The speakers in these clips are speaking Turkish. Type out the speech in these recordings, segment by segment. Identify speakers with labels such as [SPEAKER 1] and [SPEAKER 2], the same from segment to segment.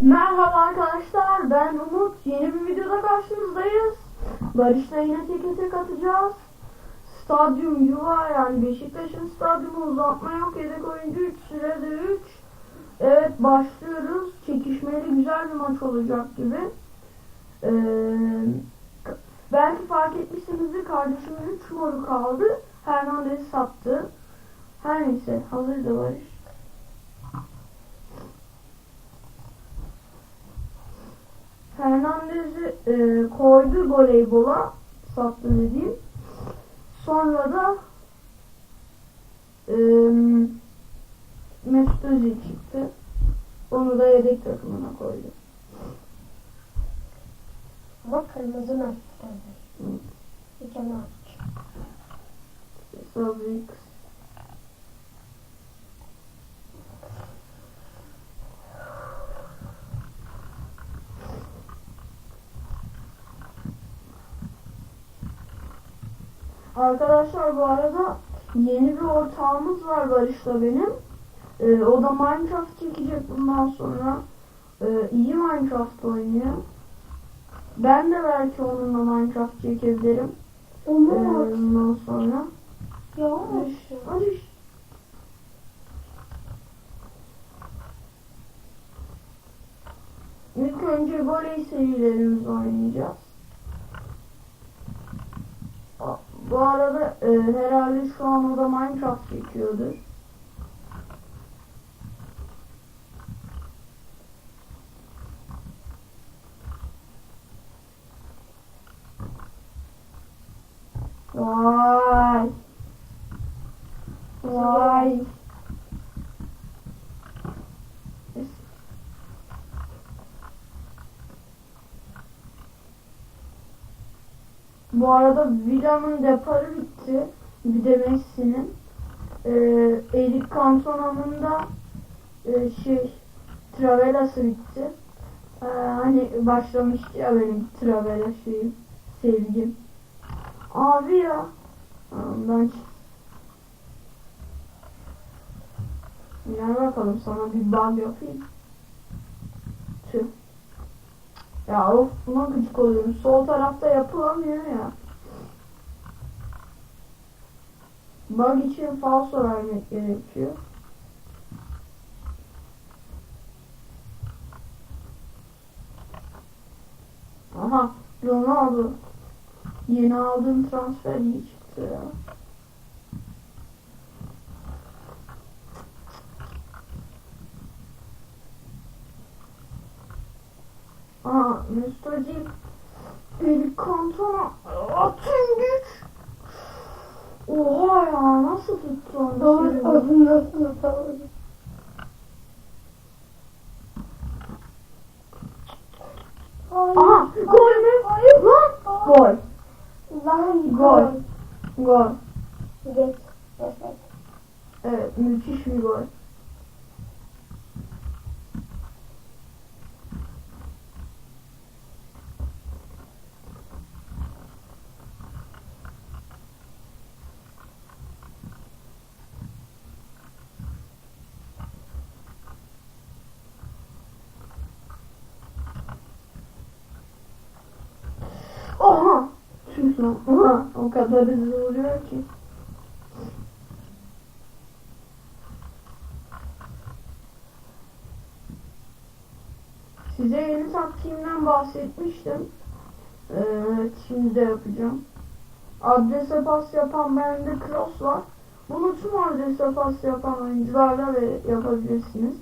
[SPEAKER 1] Merhaba arkadaşlar ben Umut yeni bir videoda karşınızdayız. Barış'la yine teke tek atacağız. Stadyum yuva yani Beşiktaş'ın stadyumu uzatma yok yedek oyuncu 3 sürede 3. Evet başlıyoruz. Çekişmeli güzel bir maç olacak gibi. Ee, belki fark etmişsinizdir kardeşimin 3 moru kaldı. Hernandez sattı. Her neyse hazır da Barış. E, koydu voleybola sattı dediğim. Sonra da e, Mesut Özil çıktı. Onu da yedek takımına koydu.
[SPEAKER 2] Ama kırmızı mı?
[SPEAKER 1] Hı.
[SPEAKER 2] Mükemmel aç.
[SPEAKER 1] Sazix. Arkadaşlar bu arada yeni bir ortağımız var Barış'la benim. Ee, o da Minecraft çekecek bundan sonra. Ee, iyi Minecraft oynuyor. Ben de belki onunla Minecraft çekebilirim. Ee,
[SPEAKER 2] Umut.
[SPEAKER 1] bundan sonra.
[SPEAKER 2] Yavaş.
[SPEAKER 1] Barış. İlk önce voley serilerimizi oynayacağız. Bu arada e, herhalde şu an o da Minecraft çekiyordur. Vay. Bu arada Villa'nın deparı bitti. Bir de Messi'nin. Ee, Eric Cantona'nın da e, şey Travela'sı bitti. Ee, hani başlamıştı ya benim Travela şeyim, sevgim. Abi ya. Çık. Gel bakalım sana bir bug yapayım. Tüh. Ya of buna gıcık oluyorum. Sol tarafta yapılamıyor ya. Bug için falso vermek gerekiyor. Aha Ronaldo. Yeni aldığım transfer iyi çıktı ya. Aa Mesut Özil bir kantona atın güç. Oha ya nasıl onu?
[SPEAKER 2] Doğru. Onu nasıl yapalım?
[SPEAKER 1] Aha gol mü? Lan gol.
[SPEAKER 2] Lan
[SPEAKER 1] Gol. Gol.
[SPEAKER 2] Geç. Evet
[SPEAKER 1] müthiş bir gol. Oha! Lan. Oha! O kadar hızlı vuruyor ki. Size yeni taktiğimden bahsetmiştim. Ee, şimdi de yapacağım. Adrese pas yapan bende cross var. Bunu tüm adrese pas yapan oyuncularla yapabilirsiniz.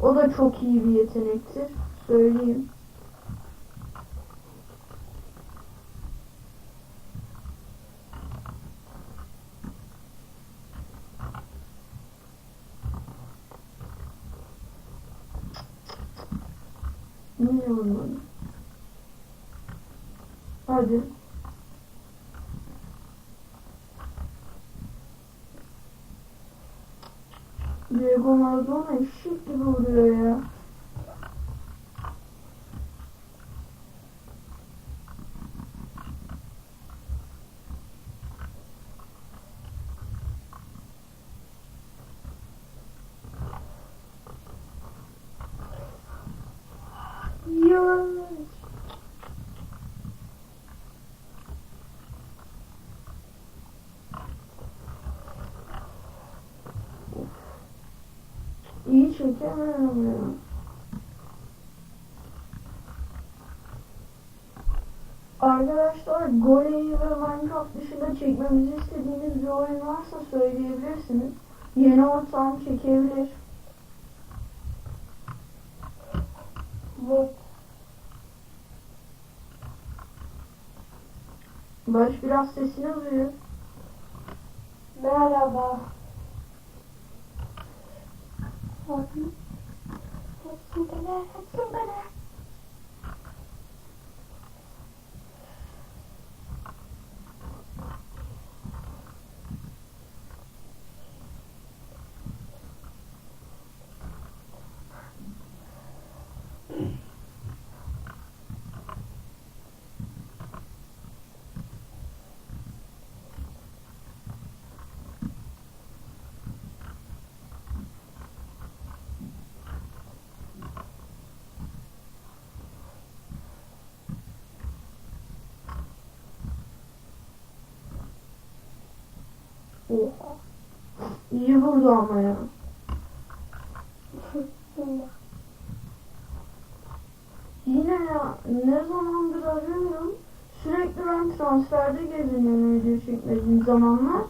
[SPEAKER 1] O da çok iyi bir yetenektir. Söyleyeyim. Niye olmadı? Hadi. Diego Maradona eşek gibi vuruyor ya. Ya. Arkadaşlar Gole'yi ve Minecraft dışında çekmemizi istediğiniz bir oyun varsa söyleyebilirsiniz. Yeni ortam çekebilir.
[SPEAKER 2] Bu.
[SPEAKER 1] Barış biraz sesini duyuyor.
[SPEAKER 2] Merhaba. Bakın. Hepsini bana, bana.
[SPEAKER 1] Oha. İyi vurdu ama ya. Yine ya ne zamandır arıyorum. Sürekli ben transferde geziniyorum video çekmediğim zamanlar.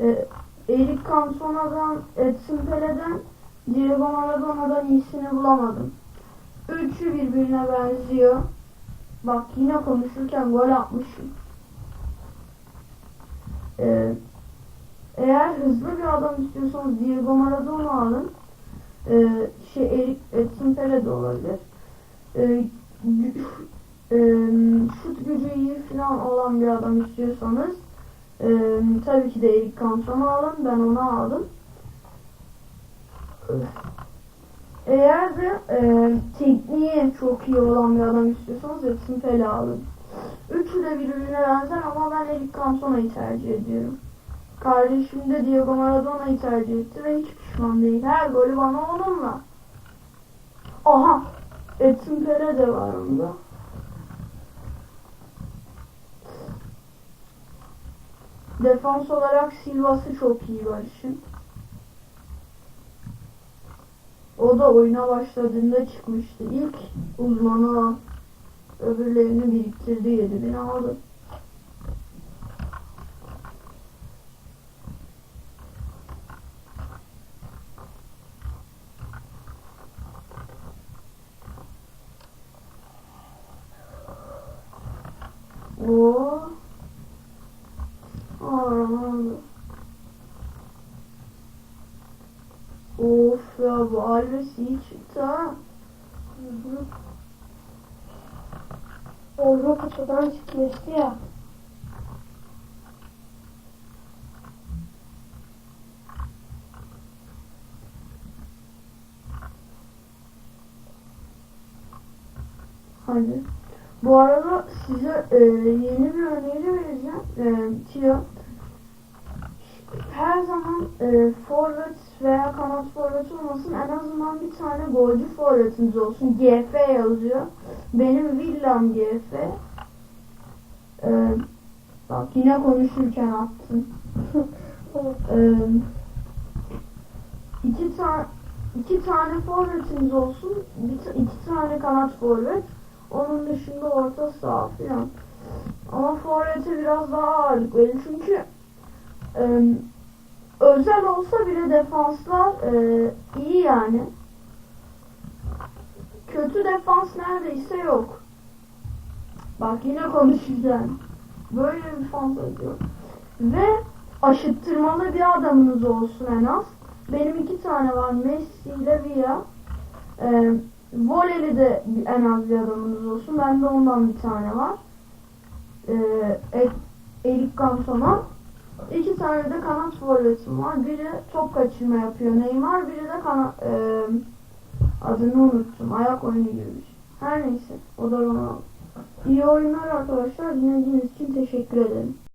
[SPEAKER 1] Ee, Eric Cantona'dan, Edson Pele'den, Diego Maradona'dan iyisini bulamadım. Üçü birbirine benziyor. Bak yine konuşurken gol atmışım. Ee, eğer hızlı bir adam istiyorsanız Diego Maradona alın. Ee, şey Eric Edson de olabilir. Ee, e, şut gücü iyi falan olan bir adam istiyorsanız e, tabii ki de Eric Cantona'u alın. Ben onu aldım. Eğer de e, tekniği çok iyi olan bir adam istiyorsanız Edson Pele alın. Üçü de birbirine benzer ama ben Eric Cantona'yı tercih ediyorum. Kardeşim de Diego Maradona'yı tercih etti ve hiç pişman değil. Her golü bana onunla. Aha! Edson Pele de var onda. Defans olarak Silva'sı çok iyi Barış'ın. O da oyuna başladığında çıkmıştı. İlk uzmanı. Öbürlerini biriktirdi 7000 aldı. Aa, Ronaldo. Of ya bu Alves iyi çıktı ha.
[SPEAKER 2] Orada kutudan çıkmıştı ya.
[SPEAKER 1] Hadi. Bu arada size e, yeni bir öneri vereceğim. E, Tio. Her zaman e, forvet veya kanat forvet olmasın. En azından bir tane golcü forvetiniz olsun. GF yazıyor. Benim villam GF. E, bak yine konuşurken attım. e, iki tane iki tane forvetiniz olsun. Bir, ta- iki tane kanat forvet. Onun dışında orta saha falan. Ama forvete biraz daha ağırlık verin çünkü e, özel olsa bile defanslar e, iyi yani. Kötü defans neredeyse yok. Bak yine konuşacağım. Böyle bir fantezi yok. Ve aşıttırmalı bir adamınız olsun en az. Benim iki tane var. Messi ile Villa. Ee, voleyli de en az bir adamınız olsun. Bende ondan bir tane var. Ee, E- Eric Cantona. İki tane de kanat forvetim var. Biri top kaçırma yapıyor Neymar. Biri de kanat e, adını unuttum. Ayak oyunu gibi bir şey. Her neyse. O da Ronaldo. İyi oyunlar arkadaşlar. Dinlediğiniz için teşekkür ederim.